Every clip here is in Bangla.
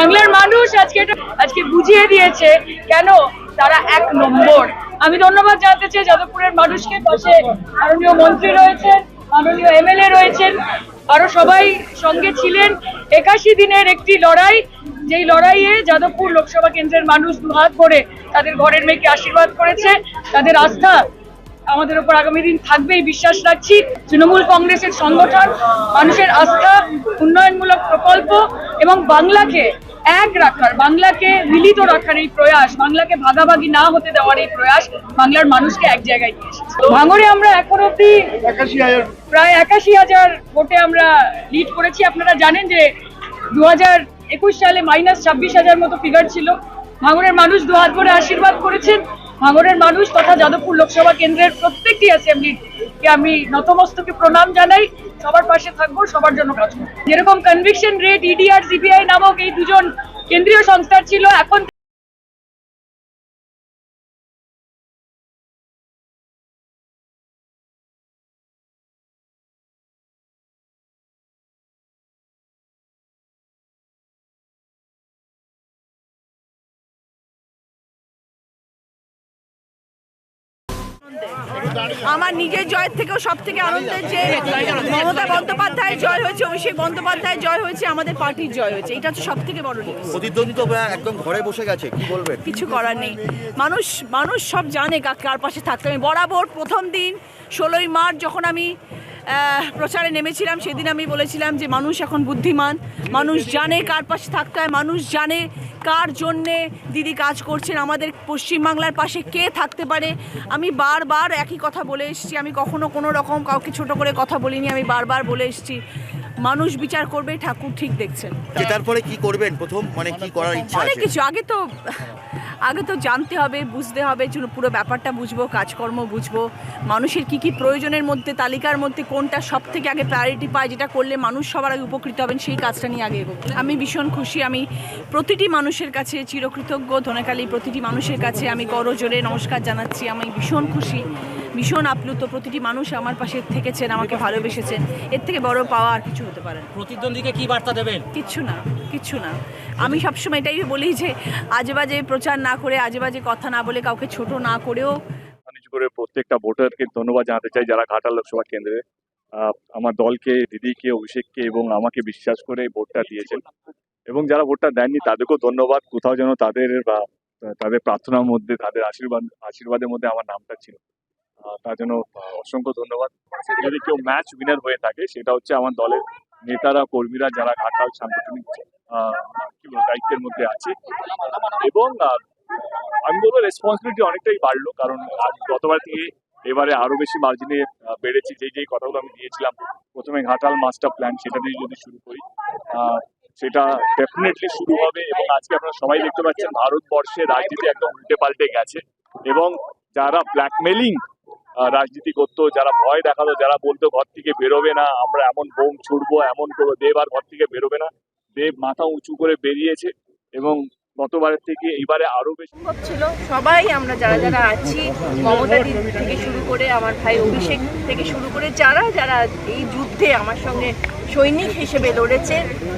বাংলার মানুষ আজকে আজকে বুঝিয়ে দিয়েছে কেন তারা এক নম্বর। আমি ধন্যবাদ জানাতে চাই যাদবপুরের মানুষকে, পাশে মাননীয় মন্ত্রী রয়েছেন, মাননীয় এমএলএ রয়েছেন, আরও সবাই সঙ্গে ছিলেন। একাশি দিনের একটি লড়াই, যেই লড়াইয়ে যাদবপুর লোকসভা কেন্দ্রের মানুষ দুহাত করে তাদের ঘরের মেয়েকে আশীর্বাদ করেছে। তাদের আস্থা আমাদের উপর আগামী দিন থাকবে এই বিশ্বাস রাখছি। তৃণমূল কংগ্রেসের সংগঠন, মানুষের আস্থা, উন্নয়নমূলক প্রকল্প এবং বাংলাকে এক রাখার বাংলাকে মিলিত রাখার এই প্রয়াস বাংলাকে ভাগাভাগি না হতে দেওয়ার এই প্রয়াস বাংলার মানুষকে এক জায়গায় নিয়ে এসেছে। ভাঙরে আমরা এখন অব্দি একাশি হাজার প্রায় একাশি হাজার ভোটে আমরা লিড করেছি। আপনারা জানেন যে দু হাজার একুশ সালে মাইনাস ছাব্বিশ হাজার মতো ফিগার ছিল। ভাঙরের মানুষ দু হাত ভরে আশীর্বাদ করেছেন। ভাঙরের মানুষ তথা যাদবপুর লোকসভা কেন্দ্রের প্রত্যেকটি অ্যাসেম্বলিকে আমি নতমস্তকে প্রণাম জানাই। সবার পাশে থাকব, সবার জন্য কাজ করব। যেরকম কনভিকশন রেট ইডি আর সিবিআই নামক এই দুজন কেন্দ্রীয় সংস্থার ছিল, এখন আমার নিজের জয়ের থেকেও সব থেকে আনন্দের যে মমতা বন্দ্যোপাধ্যায়ের জয় হয়েছে অভিষেক বন্দ্যোপাধ্যায়ের জয় হয়েছে আমাদের পার্টির জয় হয়েছে। এটা হচ্ছে সব থেকে বড় news। প্রতিদ্বন্দ্বী একদম ঘরে বসে গেছে কি বলবেন? কিছু করার নেই। মানুষ মানুষ সব জানে কার পাশে থাকতে আমি বরাবর প্রথম দিন ষোলোই মার্চ যখন আমি প্রচারে নেমেছিলাম সেদিন আমি বলেছিলাম যে মানুষ এখন বুদ্ধিমান। মানুষ জানে কার পাশে থাকতে হয় মানুষ জানে কার জন্যে দিদি কাজ করছেন? আমাদের পশ্চিমবাংলার পাশে কে থাকতে পারে? আমি বারবার একই কথা বলে এসেছি। আমি কখনো কোনো রকম কাউকে ছোট করে কথা বলিনি। আমি বারবার বলে এসেছি মানুষ বিচার করবে ঠাকুর ঠিক দেখছেন। তারপরে কি করবেন? প্রথম মানে কি করার ইচ্ছা অনেক কিছু। আগে তো আগে তো জানতে হবে, বুঝতে হবে পুরো ব্যাপারটা বুঝব, কাজকর্ম বুঝব। মানুষের কি কি প্রয়োজনের মধ্যে, তালিকার মধ্যে কোনটা সব থেকে আগে প্রায়োরিটি পায়, যেটা করলে মানুষ সবার আগে উপকৃত হবেন, সেই কাজটা নিয়ে আগে এগোবো। আমি ভীষণ খুশি, আমি প্রতিটি মানুষের কাছে চিরকৃতজ্ঞ, ধনেকালী প্রতিটি মানুষের কাছে আমি করজোরে নমস্কার জানাচ্ছি, আমি ভীষণ খুশি। ভীষণ আপ্লুত প্রতিটি মানুষ আমার পাশে থেকেছেন আমাকে ভালোবেসেছেন। এর থেকে বড় পাওয়া আর কিছু হতে পারে প্রতিদ্বন্দ্বীকে কি বার্তা দেবেন? কিচ্ছু না কিচ্ছু না। আমি সবসময় এটাই বলি যে আজে বাজে প্রচার না করে আজে বাজে কথা না বলে কাউকে ছোট না করেও নিজ করে প্রত্যেকটা ভোটারকে ধন্যবাদ জানাতে চাই যারা ঘাটাল লোকসভা কেন্দ্রে আহ, আমার দলকে দিদিকে অভিষেককে এবং আমাকে বিশ্বাস করে ভোটটা দিয়েছেন। এবং যারা ভোটটা দেননি তাদেরকেও ধন্যবাদ। কোথাও যেন তাদের বা তাদের প্রার্থনার মধ্যে তাদের আশীর্বাদ আশীর্বাদের মধ্যে আমার নামটা ছিল। তার জন্য অসংখ্য ধন্যবাদ। যদি কেউ ম্যাচ উইনার হয়ে থাকে, সেটা হচ্ছে আমার দলের নেতারা, কর্মীরা যারা ঘাটাল সাংগঠনিক দায়িত্বের মধ্যে আছে। এবং আমি বলব রেসপন্সিবিলিটি অনেকটাই বাড়লো, কারণ গতবার থেকে এবারে আরও বেশি মার্জিনে বেড়েছে। যেই যেই কথাগুলো আমি দিয়েছিলাম, প্রথমে ঘাটাল মাস্টার প্ল্যান সেটা দিয়ে যদি শুরু করি সেটা ডেফিনেটলি শুরু হবে এবং আজকে আপনারা সবাই দেখতে পাচ্ছেন ভারতবর্ষে রাজনীতি একদম উল্টে পাল্টে গেছে। এবং যারা ব্ল্যাকমেলিং রাজনীতি করতো, যারা ভয় দেখাতো, যারা বলতো ঘর থেকে বেরোবে না, আমরা এমন বোম ছুড়বো, এমন করব দেব, আর ঘর থেকে বেরোবে না। দেব মাথা উঁচু করে বেরিয়েছে এবং গতবারের থেকে এবারে আরও বেশি ছিল। সবাই আমরা যারা যারা আছি মমতা দিদি থেকে শুরু করে আমার ভাই অভিষেক থেকে শুরু করে যারা যারা এই যুদ্ধে আমার সঙ্গে সৈনিক হিসেবে লড়েছে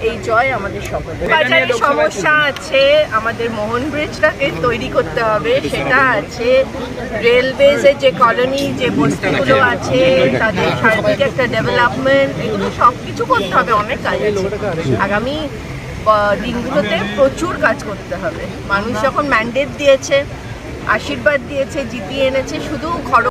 এই জয় আমাদের সকল বাজারে সমস্যা আছে আমাদের মোহন ব্রিজটাকে তৈরি করতে হবে সেটা আছে। রেলওয়েজের যে কলোনি যে বস্তিগুলো আছে তাদের সার্বিক একটা ডেভেলপমেন্ট এগুলো সব কিছু করতে হবে অনেক কাজ আছে। আগামী দিনগুলোতে প্রচুর কাজ করতে হবে। মানুষ যখন ম্যান্ডেট দিয়েছে, আশীর্বাদ দিয়েছে, জিতিয়ে এনেছে, শুধু খড়